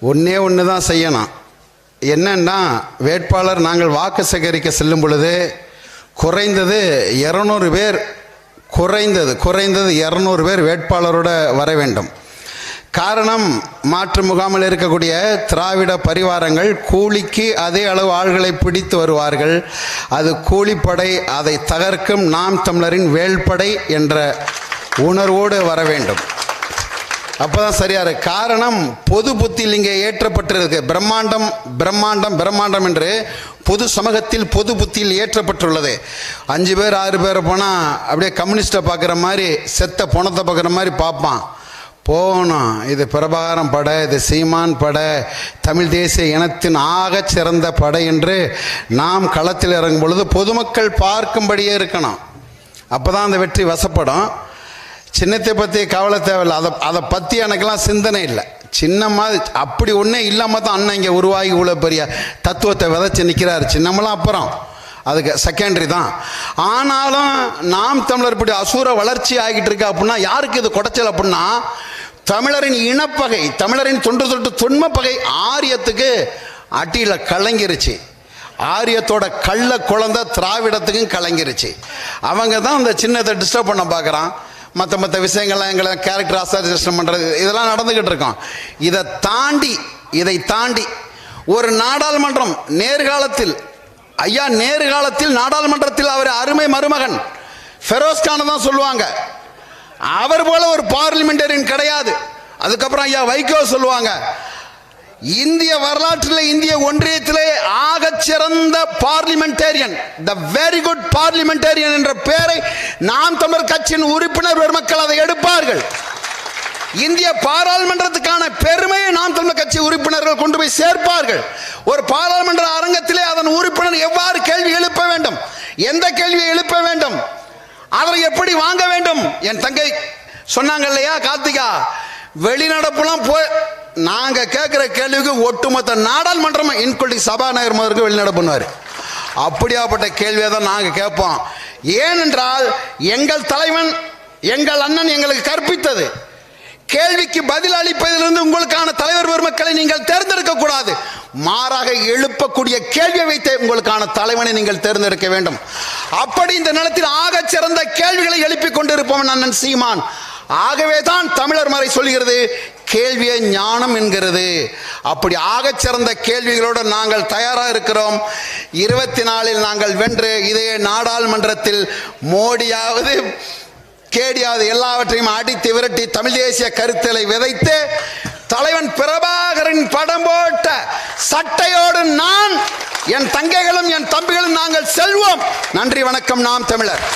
ஒன்றே ஒன்று தான் செய்யணும். என்னன்னா வேட்பாளர் நாங்கள் வாக்கு சேகரிக்க செல்லும் பொழுது குறைந்தது இரநூறு பேர் குறைந்தது குறைந்தது இரநூறு பேர் வேட்பாளரோட வர வேண்டும். காரணம் மாற்று முகாமில் இருக்கக்கூடிய திராவிட பரிவாரங்கள் கூலிக்கு அதே அளவு ஆள்களை பிடித்து வருவார்கள். அது கூலிப்படை அதை தகர்க்கும் நாம் தமிழரின் வேல்படை என்ற உணர்வோடு வர வேண்டும். அப்போதான் சரியா இருக்கு காரணம் பொது புத்தியில் இங்கே ஏற்றப்பட்டிருக்கு. பிரம்மாண்டம் பிரம்மாண்டம் பிரம்மாண்டம் என்று பொது சமூகத்தில் பொது புத்தியில் ஏற்றப்பட்டுள்ளது. அஞ்சு பேர் ஆறு பேர் போனால் அப்படியே கம்யூனிஸ்ட்டை பார்க்குற மாதிரி செத்த பணத்தை பார்க்குற மாதிரி பார்ப்பான். போகணும். இது பிரபாகரம் படை இது சீமான் படை தமிழ் தேசிய இனத்தின் ஆகச் சிறந்த படை என்று நாம் களத்தில் இறங்கும் பொழுது பொதுமக்கள் பார்க்கும்படியே இருக்கணும். அப்போ தான் அந்த வெற்றி வசப்படும். சின்னத்தை பற்றி கவலை தேவையில்லை. அதை அதை பற்றி எனக்கெல்லாம் சிந்தனை இல்லை. சின்னமாக அப்படி ஒன்றே இல்லாமல் தான் அண்ணன் இங்கே உருவாகி இவ்வளோ பெரிய தத்துவத்தை விதைச்சி நிற்கிறாரு சின்னமெல்லாம் அப்புறம். அதுக்கு செகண்டரி தான். ஆனாலும் நாம் தமிழர் இப்படி அசூர வளர்ச்சி ஆகிட்டு இருக்கு அப்படின்னா யாருக்கு இது குடைச்சல் அப்படின்னா தமிழரின் இனப்பகை தமிழரின் தொன்று தொட்டு தொன்மப்பகை ஆரியத்துக்கு அட்டியில் கலங்கிருச்சு. ஆரியத்தோட கள்ள குழந்தை திராவிடத்துக்கும் கலங்கிருச்சு. அவங்க தான் அந்த சின்னத்தை டிஸ்டர்ப் பண்ண பார்க்குறான். மற்ற மற்ற விஷயங்கள்லாம் எங்களை கேரக்டர் அசோசியேஷன் பண்ணுறது இதெல்லாம் நடந்துக்கிட்டு இருக்கோம். இதை தாண்டி இதை தாண்டி ஒரு நாடாளுமன்றம் நேர்காலத்தில் ஐயா நேர்காலத்தில் நாடாளுமன்றத்தில் அவர் அருமை மருமகன் ஃபெரோஸ்கான தான் சொல்லுவாங்க. அவர் போல ஒரு பார்லிமெண்டரியன் கிடையாது. அதுக்கப்புறம் ஐயா வைகோ சொல்லுவாங்க. இந்திய வரலாற்றில் இந்திய ஒன்றியத்திலே ஆக சிறந்த parliamentarian the very good parliamentarian என்ற பெயரை நாம் தமிழர் கட்சியின் உறுப்பினர் பெருமக்கள் அதை எடுப்பார்கள். இந்திய பாராளுமன்றத்துக்கான பெருமையை நாம் தமிழர் கட்சி உறுப்பினர்கள் கொண்டு போய் சேர்ப்பார்கள். ஒரு பாராளுமன்ற அரங்கத்திலே அதன் உறுப்பினர் எவ்வாறு கேள்வி எழுப்ப வேண்டும்? எந்த கேள்வியை எழுப்ப வேண்டும்? அதை எப்படி வாங்க வேண்டும்? என் தங்கை சொன்னாங்க இல்லையா கார்த்திகா? வெளிநடப்புலாம் போய் நாங்க கேட்கிற கேள்விக்கு ஒட்டுமொத்த நாடாளுமன்றம் இன்க்ளூடிங் சபாநாயகர் முதற்கு வெளிநடப்புனாரு அப்படியாப்பட்ட கேள்வியை தான் நாங்கள் கேட்போம். ஏனென்றால் எங்கள் தலைவன் எங்கள் அண்ணன் எங்களுக்கு கற்பித்தது. கேள்விக்கு பதில் அளிப்பதிலிருந்து உங்களுக்கான தலைவர் பெருமக்களை நீங்கள் தேர்ந்தெடுக்க கூடாது. மாறாக எழுப்பக்கூடிய கேள்வியை வைத்து உங்களுக்கான தலைவனை நீங்கள் தேர்ந்தெடுக்க வேண்டும். அப்படி இந்த நிலத்தில் ஆக சிறந்த கேள்விகளை எழுப்பிக் கொண்டிருப்பவன் அண்ணன் சீமான். ஆகவே தான் தமிழர் மறை சொல்கிறது கேள்வியை ஞானம் என்கிறது. அப்படி ஆகச் சிறந்த கேள்விகளோடு நாங்கள் தயாராக இருக்கிறோம். இருபத்தி நாலில் நாங்கள் வென்று இதே நாடாளுமன்றத்தில் மோடியாவது கேடியாவது எல்லாவற்றையும் அடித்து விரட்டி தமிழ் தேசிய கருத்தலை விதைத்து தலைவன் பிரபாகரின் படம் போட்ட சட்டையோடு நான் என் தங்கைகளும் என் தம்பிகளும் நாங்கள் செல்வோம். நன்றி வணக்கம் நாம் தமிழர்.